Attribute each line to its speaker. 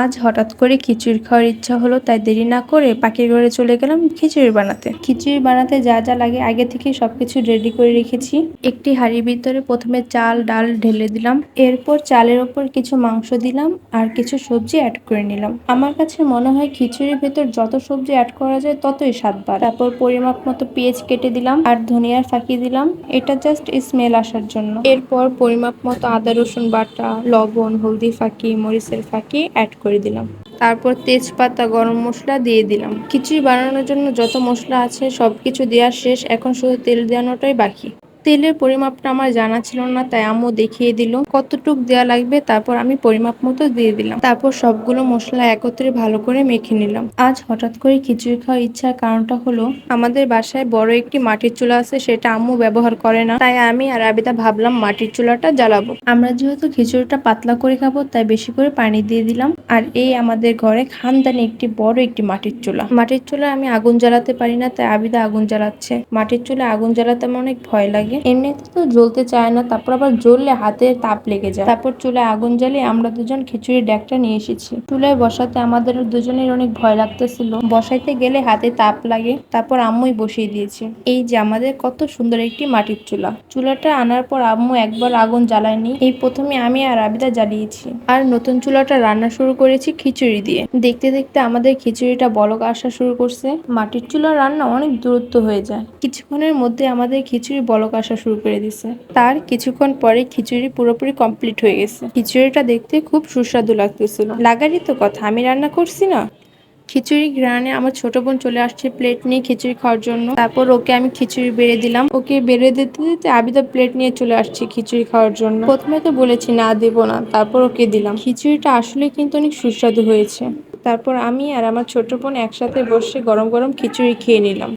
Speaker 1: আজ হঠাৎ করে খিচুড়ি খাওয়ার ইচ্ছা হলো, তাই দেরি না করে পাখির ঘরে চলে গেলাম খিচুড়ি বানাতে। খিচুড়ি বানাতে যা যা লাগে আগে থেকে সবকিছু রেডি করে রেখেছি। একটি হাঁড়ির ভিতরে প্রথমে চাল, ডাল ঢেলে দিলাম। এরপর চালের ওপর কিছু মাংস দিলাম আর কিছু সবজি অ্যাড করে নিলাম। আমার কাছে মনে হয় খিচুড়ির ভেতর যত সবজি অ্যাড করা যায় ততই স্বাদ তারপর পরিমাপ মতো পেঁয়াজ কেটে দিলাম আর ধনিয়ার ফাঁকি দিলাম। এটা জাস্ট স্মেল আসার জন্য। এরপর পরিমাপ মতো আদা, রসুন বাটা, লবণ, হলদি ফাঁকি, মরিচের ফাঁকি অ্যাড করে দিলাম। তারপর তেজপাতা, গরম মশলা দিয়ে দিলাম। খিচুড়ি বানানোর জন্য যত মশলা আছে সব কিছু দেওয়া শেষ। এখন শুধু তেল দেওয়ানোটাই বাকি। তেলের পরিমাপটা আমার জানা ছিল না, তাই আম্মু দেখিয়ে দিল। কতটুক দেওয়া লাগবে, তারপর আমি পরিমাপ মতো দিয়ে দিলাম। তারপর সবগুলো মশলা একত্রে ভালো করে মেখে নিলাম। আজ হঠাৎ করে খিচুড়ি খাওয়ার ইচ্ছার কারণটা হলো, আমাদের বাসায় বড় একটি মাটির চুলা আছে, সেটা আম্মু ব্যবহার করে না। তাই আমি আর আবিদা ভাবলাম মাটির চুলাটা জ্বালাবো। আমরা যেহেতু খিচুড়িটা পাতলা করে খাব, তাই বেশি করে পানি দিয়ে দিলাম। আর এই আমাদের ঘরে খানদানি একটি বড় একটি মাটির চুলা। মাটির চুলায় আমি আগুন জ্বালাতে পারি না, তাই আবিদা আগুন জ্বালাচ্ছে। মাটির চুলায় আগুন জ্বালাতে আমার অনেক ভয় লাগে। এমনিতে তো জ্বলতে চায় না, তারপর আবার জ্বললে হাতে তাপ লেগে যায়। তারপর চুলায় আগুন জ্বালিয়ে আমরা দুজন খিচুড়ির ড্যাকটা নিয়ে এসেছি। চুলায় বসাতে আমাদের দুজনের অনেক ভয় লাগতেছিল। বসাইতে গেলে হাতে তাপ লাগে, তারপর আম্মুই বসিয়ে দিয়েছে। এই যে আমাদের কত সুন্দর একটি মাটির চুলা। চুলাটা আনার পর আম্মু একবার আগুন জ্বালায়নি। এই প্রথমে আমি আর আবিদা জ্বালিয়েছি। আর নতুন চুলাটা রান্না শুরু করেছি খিচুড়ি দিয়ে। দেখতে দেখতে আমাদের খিচুড়িটা বলক আসা শুরু করছে। মাটির চুলা রান্না অনেক দূরত্ব হয়ে যায়। কিছুক্ষণের মধ্যে আমাদের খিচুড়ি বলক আসা শুরু করে দিছে। তার কিছুক্ষণ পরে খিচুড়ি পুরোপুরি কমপ্লিট হয়ে গেছে। খিচুড়িটা দেখতে খুব সুস্বাদু লাগতেছিল। লাগারই তো কথা, আমি রান্না করছি না? খিচুড়ি গ্রানে আমার ছোট বোন চলে আসছে প্লেট নিয়ে খিচুড়ি খাওয়ার জন্য। তারপর ওকে আমি খিচুড়ি বেড়ে দিলাম। ওকে বেড়ে দিতে দিতে আবিদা প্লেট নিয়ে চলে আসছে খিচুড়ি খাওয়ার জন্য। প্রথমে তো বলেছি, না, দেবো না। তারপর ওকে দিলাম। খিচুড়িটা আসলে কিন্তু অনেক সুস্বাদু হয়েছে। তারপর আমি আর আমার ছোট বোন একসাথে বসে গরম গরম খিচুড়ি খেয়ে নিলাম।